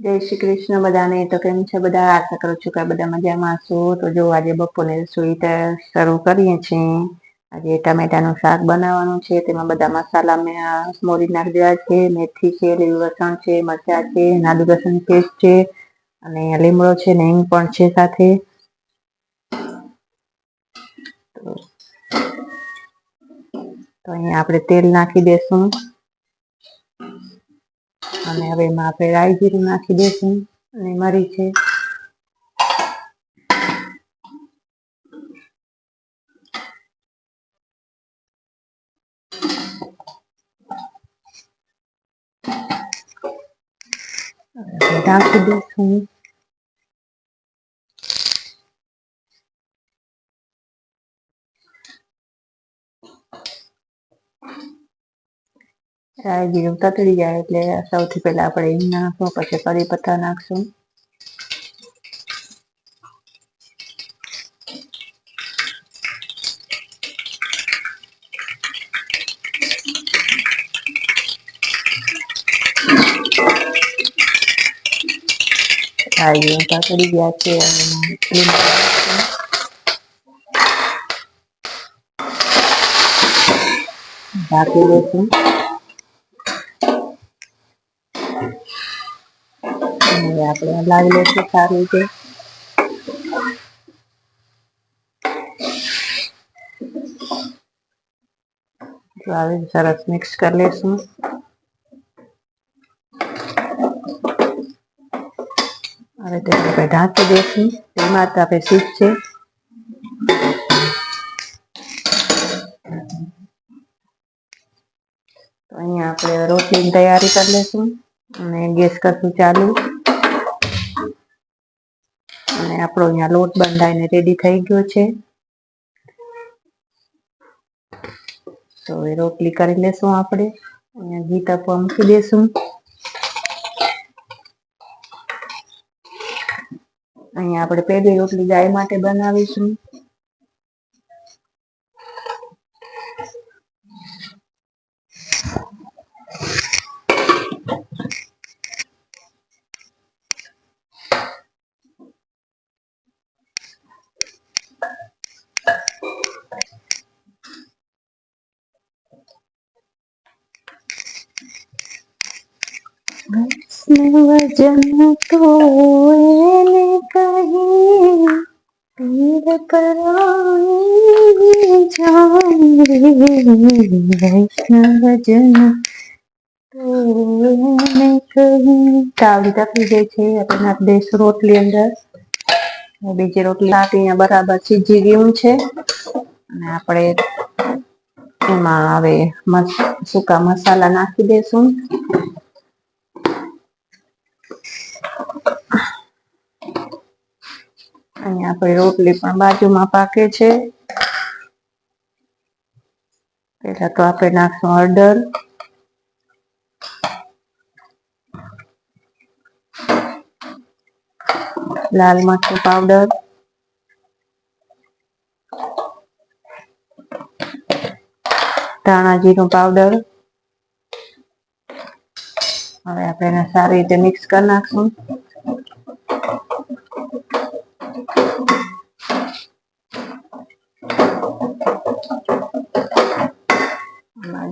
જય શ્રી કૃષ્ણ. બધાને તો કેમ છે? બધા આશા કરું છું કે બધા મજામાં છો તો જો આજે બપોરે રસોઈ શરૂ કરીએ છીએ. આજે ટમેટાનું શાક બનાવવાનું છે. તેમાં બધા મસાલા મેં મોરી નાખી છે. મેથી છે, લીલું લસણ છે, મરચા છે નાદુ લસણ પેસ્ટ છે અને લીમડો છે ને હિંગ પણ છે સાથે. તો અહીંયા આપણે તેલ નાખી દેશું. અને હવે એમાં આપણે રાઈ જીરું નાખી દઈશું અને મરી છે. ઢાંકી દઈશું. જીરું તતડી જાય એટલે સૌથી પહેલા આપણે હિંગ નાખશું, પછી કરી પત્તા નાખશું. રાઈ જીરું ગયા છે ઢાંકી આપણે લાવી લઈશું સારી રીતે આવી સરસ મિક્સ કરી લઈશું. હવે તેને આપણે ઢાંકી દઈશું. તેમાં તો આપણે સીટ છે. તો અહીંયા આપણે રોટલીની તૈયારી કરી લઈશું. અને ગેસ કરશું ચાલુ. અને આપણો અહીંયા લોટ બંધાઈને રેડી થઈ ગયો છે. તો એ રોટલી કરી લેશું આપણે. અહીંયા ઘી તપવા મૂકી દેશું. અહીંયા આપણે પહેલી રોટલી ગાય માટે બનાવીશું. વૈષ્ણવજન તો એને કહી પીર પરાઈ વજન તો એને કહી તાવડી તપી ગઈ છે આપણે દેશ દઈશું રોટલી અંદર બીજી રોટલી આપી બરાબર સીજી ગયું છે અને આપણે એમાં હવે સૂકા મસાલા નાખી દઈશું અહીંયા આપણી રોટલી પણ બાજુમાં પાકે છે. પેલા તો આપણે નાખશું હળદર. લાલ મરચું પાવડર. ધાણા જીરું પાવડર. હવે આપણે એને સારી રીતે મિક્સ કરી નાખશું.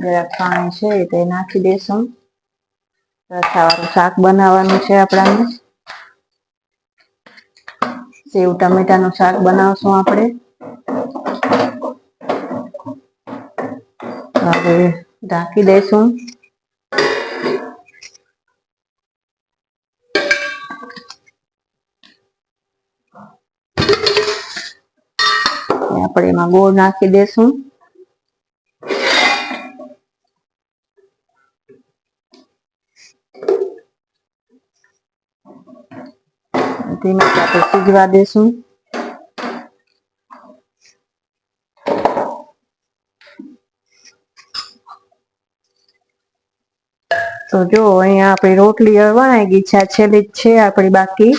જરાક પાણી છે તે નાખી દેશું. રસાવાળું શાક બનાવવાનું છે આપણાને. સેવ ટમેટાનું શાક બનાવશું આપણે. હવે ઢાંકી દઈશું આપણે એમાં ગોળ નાખી દેશું. ધીમે આપણે સીજવા દેશું. તો જો અહીંયા આપણી રોટલી વણાઈ ગઈ છે છેલ્લી જ છે આપણી બાકી.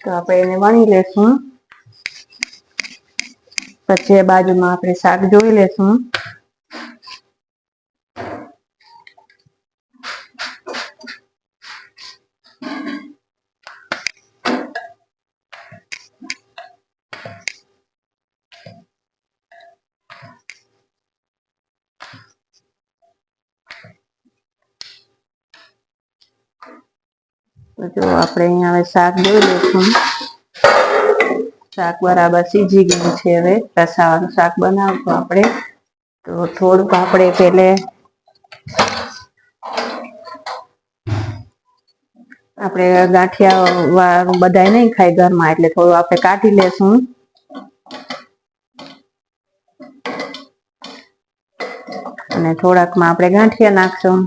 તો આપણે એને વણી લેશું. પછી બાજુમાં આપણે શાક જોઈ લેશું. તો જો આપણે અહીંયા હવે શાક જોઈ લઈશું. શાક બરાબર સીજી ગયું છે હવે. રસાવાળું શાક બનાવશું આપણે. તો થોડુંક આપણે પેલે આપણે ગાંઠિયા વાળું બધાય નહીં ખાય ઘરમાં, એટલે થોડું આપણે કાઢી લેશું. અને થોડાકમાં આપણે ગાંઠિયા નાખશું.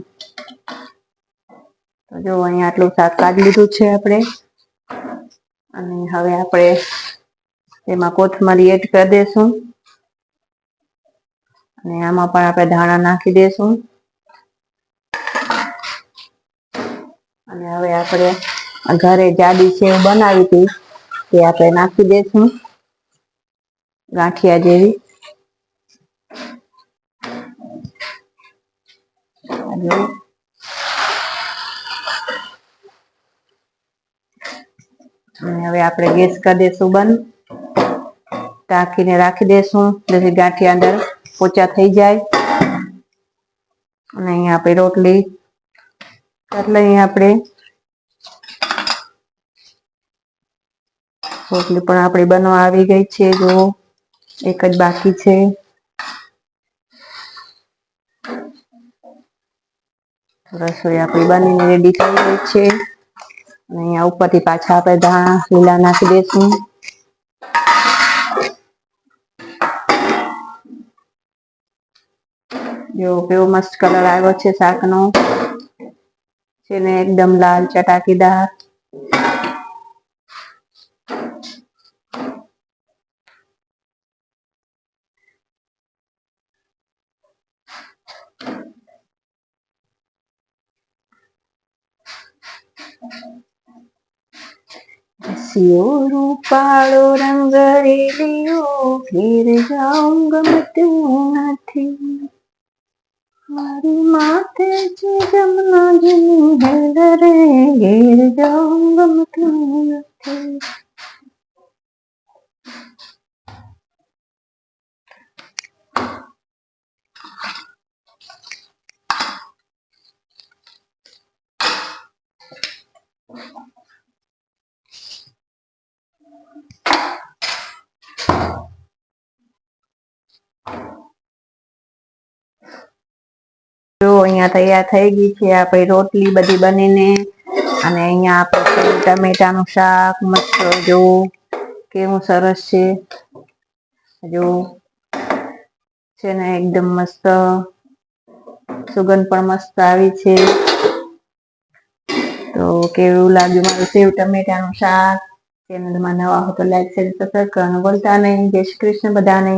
તો જો અહીંયા આટલું શાક કાઢી લીધું છે આપણે. અને હવે આપણે એમાં કોથમરી એડ કરી દેશું. અને આમાં પણ આપણે ધાણા નાખી દેશું. અને હવે આપણે ઘરે જાડી સેવ બનાવી હતી તે આપણે નાખી દેશું. ગાંઠિયા જેવી. અને હવે આપણે ગેસ કરી દેશું બંધ. ટાંકીને રાખી દેશું. જેથી ગાંઠિયા અંદર પોચા થઈ જાય. અને અહીંયા આપણે રોટલી એટલે અહીંયા આપણે રોટલી પણ આપણી બનવા આવી ગઈ છે. જો એક જ બાકી છે. રસોઈ આપણી બનીને રેડી થઈ ગઈ છે. અને અહીંયા ઉપરથી પાછા આપણે ધાણા લીલા નાખી દઈશું જો કેવો મસ્ત કલર આવ્યો છે શાકનો. છે ને એકદમ લાલ ચટાકીદાર સિયો રૂપાળો રંગ રેલીઓ ફેર જાઉં ગમતું નથી. મારી માથે છે જમના જમી હે રે ગેર જાઉં ગમતું નથી. જો અહીંયા તૈયાર થઈ ગઈ છે આપણી રોટલી બધી બનીને. અને અહીંયા આપણે ટમેટાનું શાક મસ્ત જો કેવું સરસ છે. જો છે ને એકદમ મસ્ત, સુગંધ પણ મસ્ત આવી છે. તો કેવું લાગ્યું મારું સેવ ટમેટાનું શાક? ચેનલમાં નવા હો તો લાઈક શેર સબસ્ક્રાઈબ કરવાનું ભૂલતા નહીં. જય શ્રી કૃષ્ણ બધાને.